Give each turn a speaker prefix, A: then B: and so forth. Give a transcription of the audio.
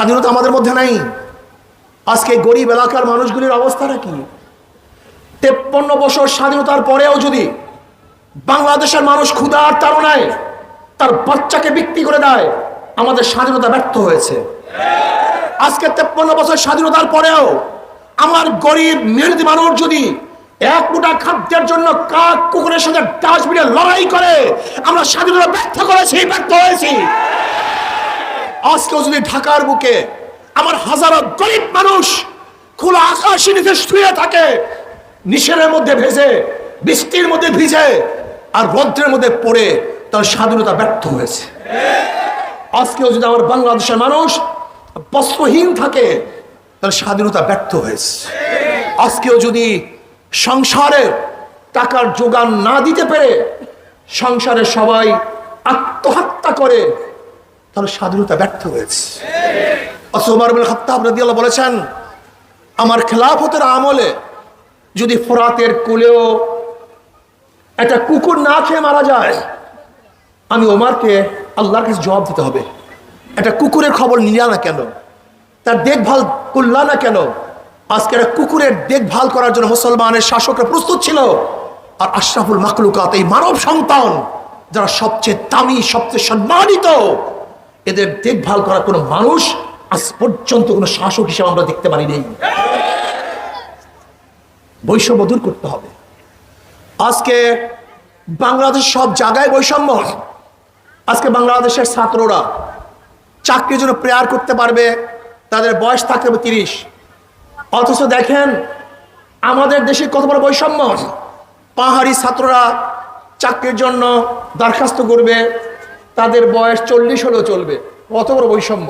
A: স্বাধীনতা আমাদের মধ্যে নাই। আজকে গরিব এলাকার মানুষগুলির অবস্থাটা কি? তেপ্পন্ন বছর স্বাধীনতার পরেও যদি বাংলাদেশের মানুষ ক্ষুধার তাড়নায় তার বাচ্চাকে বিক্রি করে দেয়, আমাদের স্বাধীনতা ব্যর্থ হয়েছে। আজকে তেপ্পন্ন বছর স্বাধীনতার পরেও আমার গরিব, মেহনতি মানুষ যদি এক মুঠা খাদ্যের জন্য কাক কুকুরের সাথে ডাস্টবিনে লড়াই করে, আমরা স্বাধীনতা ব্যর্থ করেছি, ব্যর্থ হয়েছি। আজকেও যদি ঢাকার বুকে আমার হাজারো গরিব মানুষ খোলা আকাশের নিচে শুয়ে থাকে, নিশের মধ্যে ভেজে, বৃষ্টির মধ্যে ভিজে আর রৌদ্রের মধ্যে পড়ে, তার স্বাধীনতা ব্যর্থ হয়েছে। আজকেও যদি আমার বাংলাদেশের মানুষ বস্ত্রহীন থাকে, তার স্বাধীনতা ব্যর্থ হয়েছে। আজকেও যদি সংসারের টাকার যোগান না দিতে পেরে, সংসারে সবাই আত্মহত্যা করে তাহলে স্বাধীনতা ব্যর্থ হয়েছে। বলেছেন, আমার খেলাফতের আমলে যদি ফোরাতের কুলেও একটা কুকুর না খেয়ে মারা যায়, আমি ওমারকে আল্লাহর কাছে জবাব দিতে হবে। একটা কুকুরের খবর নিলা না কেন? তার দেখভাল করলা না কেন? আজকে একটা কুকুরের দেখভাল করার জন্য মুসলমানের শাসকরা প্রস্তুত ছিল। আর আশরাফুল মাকলুকাত এই মানব সন্তান, যারা সবচেয়ে দামি, সবচেয়ে সম্মানিত এদের দেখভাল করার কোনো মানুষ আজ পর্যন্ত কোনো শাসক হিসেবে আমরা দেখতে পারি নেই। বৈষম্য দূর করতে হবে। আজকে বাংলাদেশ সব জায়গায় বৈষম্য আজকে বাংলাদেশের ছাত্ররা চাকরির জন্য প্রেয়ার করতে পারবে, তাদের বয়স থাকতে হবে তিরিশ। অথচ দেখেন, আমাদের দেশে কত বড় বৈষম্য পাহাড়ি ছাত্ররা চাকরির জন্য দরখাস্ত করবে তাদের বয়স চল্লিশ হলেও চলবে। কত বড় বৈষম্য?